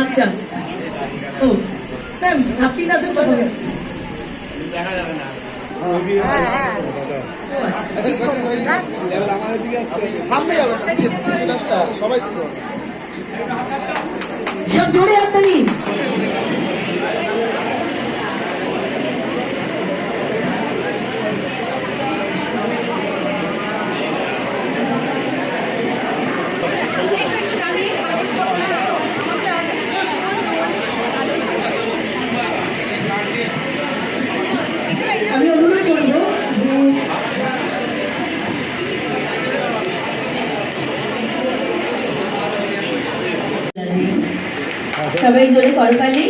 আচ্ছা ও ম্যাম আপনি না তো সবাই দিতে সব জোরে হাততালি আমি অনুরোধ করব যে সবাই জোরে করতালি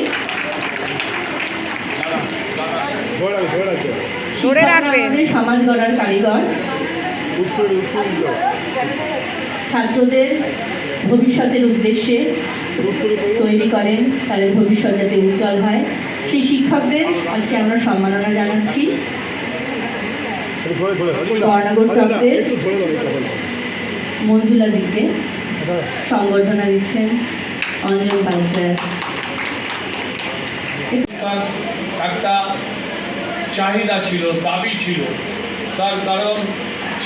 ধরে রাখবেন। সমাজ গড়ার কারিগর। ছাত্রদের ভবিষ্যতের উদ্দেশ্যে তৈরি করেন তাদের ভবিষ্যৎ যাতে উজ্জ্বল হয়। সেই শিক্ষকদের আজকে আমরা সম্মাননা জানাচ্ছি। বর্ণাগর চক্রের মঞ্জুলা দিকে সংবর্ধনা দিচ্ছেন। অঞ্জন পাল স্যার তার একটা চাহিদা ছিল দাবি ছিল। তার কারণ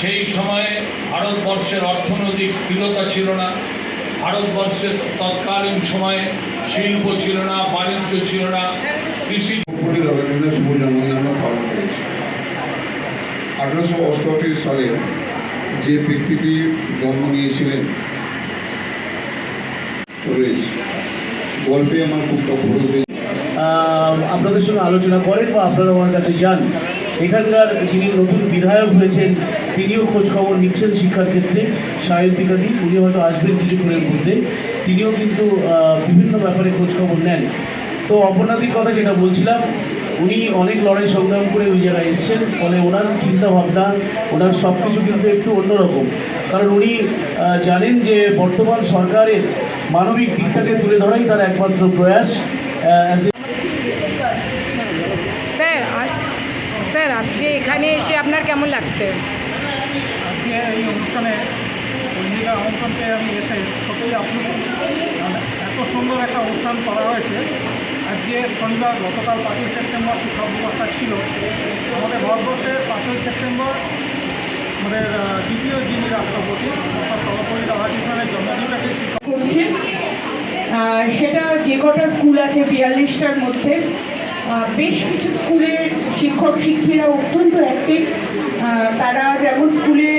সেই সময়ে ভারতবর্ষের অর্থনৈতিক স্থিরতা ছিল না। ভারতবর্ষের তৎকালীন সময়ে শিল্প ছিল না বাণিজ্য ছিল না। কৃষি কোটি রবীন্দ্রনাথ শুভ জন্মদিন পালন করেছি। আঠারোশো অষ্টআশি সালে যে ব্যক্তিটি জন্ম নিয়েছিলেন গল্পে আমার খুব আপনাদের সঙ্গে আলোচনা করেন বা আপনারা আমার কাছে যান। এখানকার যিনি নতুন বিধায়ক হয়েছেন, তিনিও খোঁজ খবর নিচ্ছেন শিক্ষার ক্ষেত্রে। সায়ন্তিকাদি, উনি হয়তো আসবেন কিছুক্ষণের মধ্যে। তিনিও কিন্তু বিভিন্ন ব্যাপারে খোঁজ খবর নেন। তো অপর্ণাদির কথা যেটা বলছিলাম, উনি অনেক লড়াই সংগ্রাম করে ওই জায়গায় এসছেন, ফলে ওনার চিন্তাভাবনা, ওনার সব কিছু কিন্তু একটু অন্যরকম। কারণ উনি জানেন যে বর্তমান সরকারের মানবিক দিকটাকে তুলে ধরাই তার একমাত্র প্রয়াস। স্যার স্যার আজকে এখানে এসে আপনার কেমন লাগছে? আজকে এই অনুষ্ঠানে আমন্ত্রণ পেয়ে আমি এসে সত্যিই এত সুন্দর একটা অনুষ্ঠান করা হয়েছে। আজকে শনিবার গতকাল পাঁচই সেপ্টেম্বর শিক্ষক দিবসটা ছিল। আমাদের ভারতবর্ষের পাঁচই সেপ্টেম্বর আমাদের দ্বিতীয় যিনি রাষ্ট্রপতি সেটা যে কটা স্কুল আছে বিয়াল্লিশটার মধ্যে বেশ কিছু স্কুলের শিক্ষক শিক্ষিরা অত্যন্ত অ্যাক্টিভ তারা যেমন স্কুলে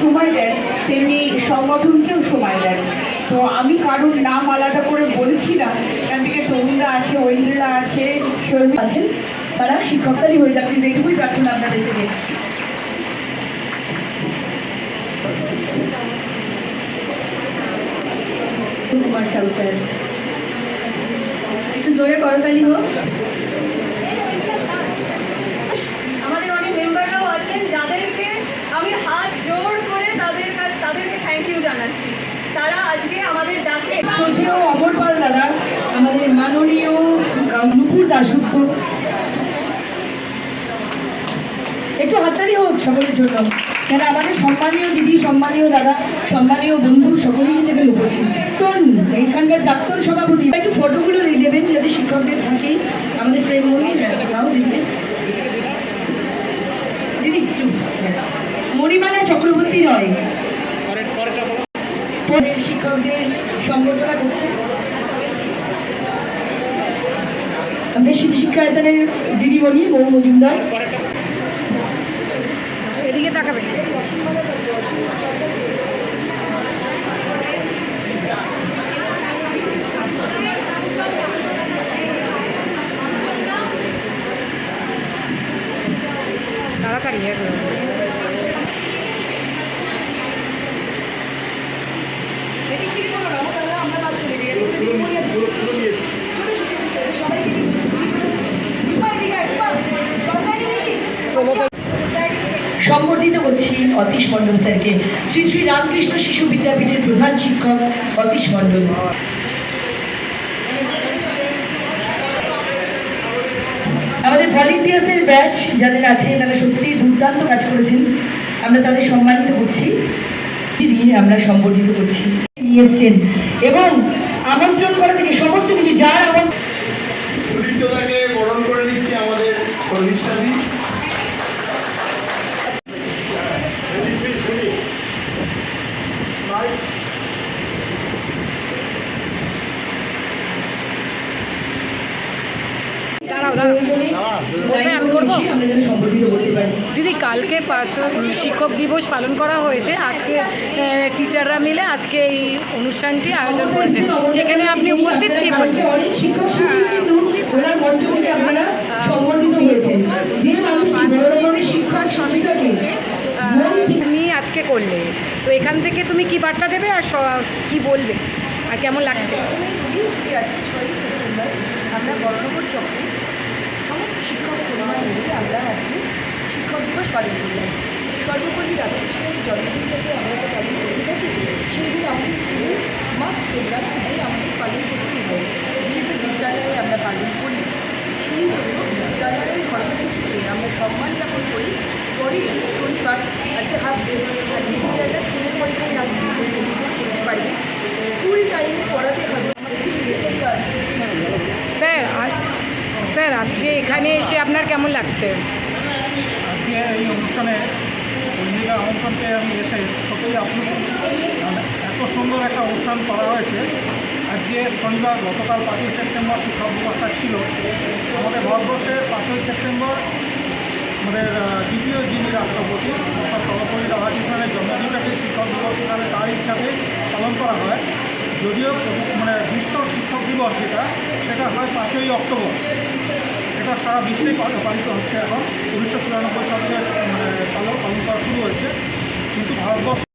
সময় দেন, তেমনি সংগঠনকেও সময় দেন। তো আমি কারোর নাম আলাদা করে বলছি না। এখান থেকে তরুণরা আছে ঐন্দ্রা আছে শর্মী আছেন, তারা শিক্ষকতারই হয়ে যাবে এইটুকুই প্রার্থনা আপনাদের থেকে। কুমার স্যার একটু জোরে করতালি হোক আমাদের অনেক মেম্বাররাও আছেন যাদেরকে আমি হাত জোর করে তাদের কাছ- তাদেরকে থ্যাংক ইউ জানাচ্ছি। তারা আজকে আমাদের ডাকে। শ্রদ্ধেয় অমর পাল দাদা আমাদের মাননীয় নুপুর দাসগুপ্ত। একটু হাততালি হোক সকলের জন্য। কেন আমাদের সম্মানীয় দিদি সম্মানীয় দাদা সম্মানীয় বন্ধু সকলেই কিন্তু উপস্থিত। তো এখানকার প্রাক্তন সভাপতি। একটু ফটোগুলো দেবেন যদি শিক্ষকদের থাকে। আমাদের প্রেম মন্দির নাও দিদি দিদি, একটু মণিমালা চক্রবর্তী রয়। শিক্ষকদের সম্বর্ধনা করছে। আমাদের শিক্ষায়তনের দিদিমণি মৌ মজুমদার। এদিকে তাকাবেন। সম্বর্ধিত করছি অতীশ মণ্ডল স্যারকে। শ্রী শ্রী রামকৃষ্ণ শিশু বিদ্যাপীঠের প্রধান শিক্ষক অতীশ মণ্ডল। আমাদের ভলেন্টিয়ার্সের ব্যাচ যাদের আছে, তারা সত্যিই দুর্দান্ত কাজ করেছেন। আমরা তাদের সম্মানিত করছি। নিয়ে আমরা সম্বর্ধিত করছি। নিয়ে এসছেন এবং আমন্ত্রণ করা থেকে সমস্ত কিছু যার আমন্ত্রণ করে নিচ্ছে আমাদের প্রতিষ্ঠানী করতে পারি দিদি কালকে শিক্ষক দিবস পালন করা হয়েছে। আজকে টিচাররা মিলে আজকে এই অনুষ্ঠানটি আয়োজন করেছে। সেখানে আপনি উপস্থিত কি মন তুমি আজকে করলে। তো এখান থেকে তুমি কি বার্তা দেবে আর কি বলবে? আর কেমন লাগছে? সেপ্টেম্বর আমরা বড়নগর চক্রে সমস্ত শিক্ষক পরিবার মিলে আমরা আজকে শিক্ষক দিবস পালন করলাম সর্বোপরি রাধাকৃষ্ণের জন্মদিনটাকে আমরা তো পালন করে থাকি। সেই দিন আমাদের স্কুলে মাস্ক প্রোগ্রাম যে আমাদের পালন করতেই হয় যেহেতু বিদ্যালয়ে আমরা পালন করি সেই জন্য বিদ্যালয়ের কর্মসূচিকে আমরা সম্মান জ্ঞাপন করি পরের দিন শনিবার আজকে হাফ ডে আজকে টিচাররা স্কুলের পরীক্ষায় আসছে সেলিব্রেট করতে পারবে স্কুল টাইমে পড়াতে হবে আমাদের প্রিন্সিপাল স্যার আ- স্যার আজকে এখানে এসে আপনার কেমন লাগছে? আজকে এই অনুষ্ঠানে পঞ্জিকা আমন্ত্রণ আমি এসে সত্যিই আপ্লুত কারণ এত সুন্দর একটা অনুষ্ঠান করা হয়েছে। আজকে শনিবার, গতকাল পাঁচই সেপ্টেম্বর শিক্ষক দিবসটা ছিল। আমাদের ভারতবর্ষের পাঁচই সেপ্টেম্বর আমাদের দ্বিতীয় যিনি রাষ্ট্রপতি, অর্থাৎ সর্বপল্লী রাধাকৃষ্ণনের জন্মদিনটাকে শিক্ষক দিবস হিসাবে তার ইচ্ছাতে পালন করা হয়। যদিও মানে বিশ্ব শিক্ষক দিবস যেটা, সেটা হয় পাঁচই অক্টোবর। এটা সারা বিশ্বে পালিত হচ্ছে এখন। উনিশশো চুরানব্বই সাল থেকে মানে পালন করা শুরু হয়েছে। কিন্তু ভারতবর্ষ